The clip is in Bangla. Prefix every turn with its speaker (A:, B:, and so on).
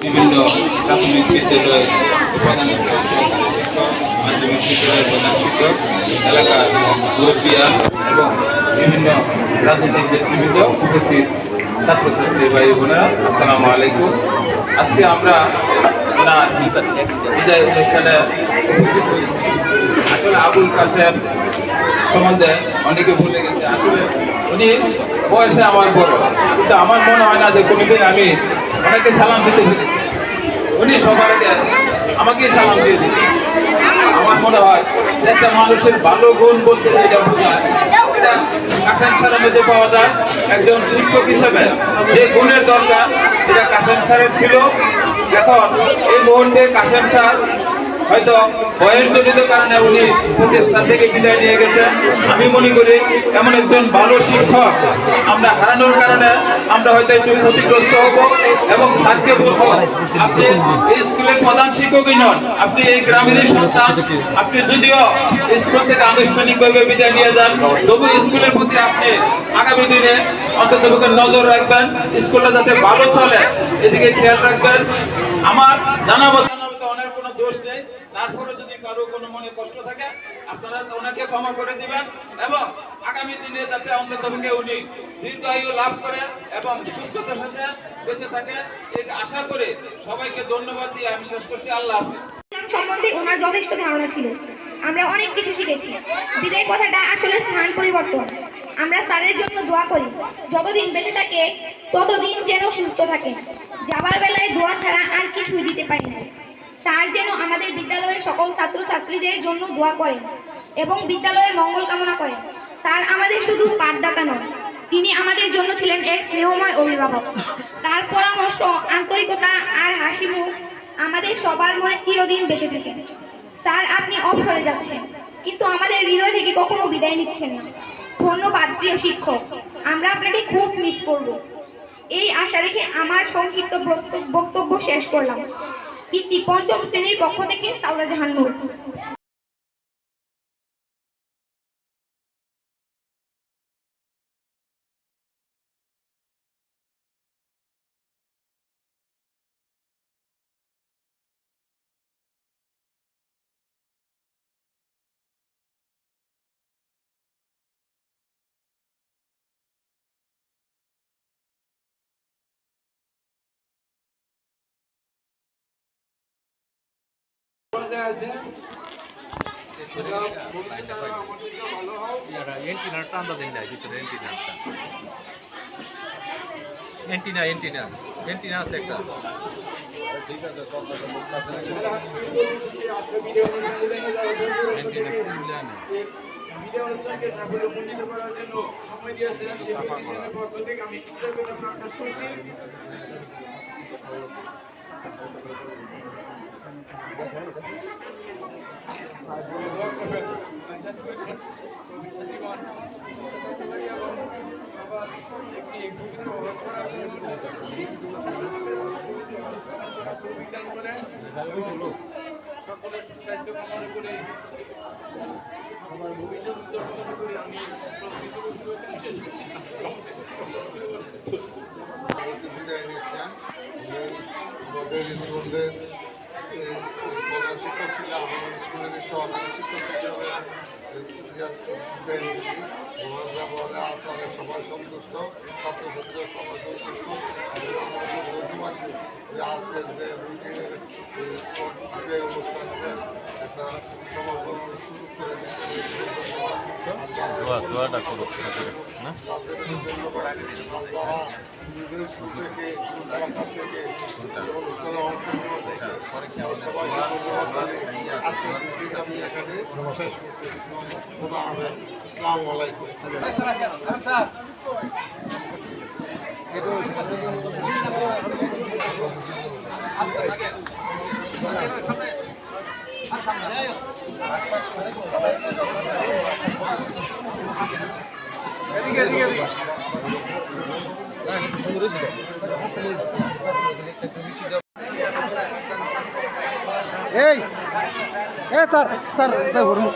A: বিভিন্ন প্রাথমিক বিদ্যালয় প্রধান মাধ্যমিক বিদ্যালয়ের প্রধান শিক্ষক এলাকার মুরব্বিয়া এবং বিভিন্ন রাজনৈতিক নেতৃবৃন্দ উপস্থিত ছাত্রছাত্রী ভাই বোনেরা আসসালামু আলাইকুম আজকে আমরা ওনার বিদায় অনুষ্ঠানে উপস্থিত হয়েছি আসলে আবুল কাসেম সম্বন্ধে অনেকে ভুলে গেছে আসলে উনি বয়সে আমার বড় কিন্তু আমার মনে হয় না যে কোনোদিন আমি ওনাকে সালাম দিতে পেরেছি উনি সবার আগে আমাকে সালাম দিয়ে দিতে আমার মনে হয় একটা মানুষের ভালো গুণ বলতে যেটা বোঝায়, এটা কাশেম স্যারের মধ্যে পাওয়া যায়। একজন শিক্ষক হিসাবে যে গুণের দরকার, এটা কাশেম ছাড়ের ছিল। এখন এই মুহূর্তে কাশেম স্যার হয়তো বয়সজনিত কারণে উনি প্রতিষ্ঠান থেকে বিদায় নিয়ে গেছেন। আমি মনে করি এমন একজন ভালো শিক্ষক আমরা হারানোর কারণে আমরা হয়তো একটু ক্ষতিগ্রস্ত হব এবং স্যারকে বলব, আপনি এই স্কুলের প্রধান শিক্ষকই নন, আপনি এই গ্রামেরই সন্তান। আপনি যদিও স্কুল থেকে আনুষ্ঠানিকভাবে বিদায় নিয়ে যান, তবু স্কুলের প্রতি আপনি আগামী দিনে অন্তত নজর রাখবেন, স্কুলটা যাতে ভালো চলে, এদিকে খেয়াল রাখবেন। আমার কোনো দোষ নেই। তারপরে যদি কারও কোনো মনে কষ্ট থাকে, আপনারা ওনাকে ক্ষমা করে দিবেন এবং আগামী দিনে যাতে অন্তত উনি দীর্ঘায়ু লাভ করে এবং সুস্থতার সাথে বেঁচে থাকে এই আশা করে সবাইকে ধন্যবাদ দিয়ে আমি শেষ করছি। আল্লাহ
B: সম্বন্ধে ওনার যথেষ্ট ধারণা ছিল। আমরা অনেক কিছু শিখেছি। বিদায় কথাটা আসলে স্থান পরিবর্তন। আমরা স্যারের জন্য দোয়া করি, যতদিন বেঁচে থাকে, ততদিন যেন সুস্থ থাকে। যাবার বেলায় দোয়া ছাড়া আর কিছুই দিতে পারি না। স্যার যেন আমাদের বিদ্যালয়ের সকল ছাত্রছাত্রীদের জন্য দোয়া করেন এবং বিদ্যালয়ের মঙ্গল কামনা করেন। স্যার আমাদের শুধু পাঠদাতা নন, তিনি আমাদের জন্য ছিলেন এক স্নেহময় অভিভাবক। তার পরামর্শ, আন্তরিকতা আর হাসি মুখ আমাদের সবার মনে চিরদিন বেঁচে থাকেন স্যার, আপনি অবসরে যাচ্ছেন, কিন্তু আমাদের হৃদয় থেকে কখনো বিদায় নিচ্ছেন না। ধন্যবাদ, প্রিয় শিক্ষক। আমরা আপনাকে খুব মিস করব। এই আশা রেখে আমার সংক্ষিপ্ত বক্তব্য শেষ করলাম। কীর্তি পঞ্চম শ্রেণির পক্ষ থেকে সাউরা জাহান নূর
C: এন্টিনার টান্দা দিন যায় ভিতরে এন্টিনারটা এন্টিনা এন্টিনা এন্টিনা আছে
A: সকলের সুস্বাস্থ্য কামনা করে আমার ভবিষ্যৎ করে আমি সংক্ষিপ্ত বক্তব্য শেষ করছি
D: বিদায় নিচ্ছেন আমাদের স্কুলের এই প্রধান শিক্ষক ছিল আমি স্কুলের সহকারী শিক্ষক হিসেবে বিদায় নিচ্ছি ওনার ব্যবহারে আসলে সবাই সন্তুষ্ট ছাত্রছাত্রীরা সবাই সন্তুষ্ট ধন্যবাদ দিই যে আজকের যে একটা সমাগম শুরু করে
C: দোয়া দোয়াটা করো। না?
D: আপনারা নিজের স্কুল থেকে এলাকা থেকে অনুষ্ঠানে অংশগ্রহণ করছে সবাইকে ধন্যবাদ জানিয়ে আজকের মিটিং আমি এখানে শেষ করছি খোদা আহমেদ ইসলাম আলাইকুম
E: এই এ স্যার স্যার এটা হরমুখ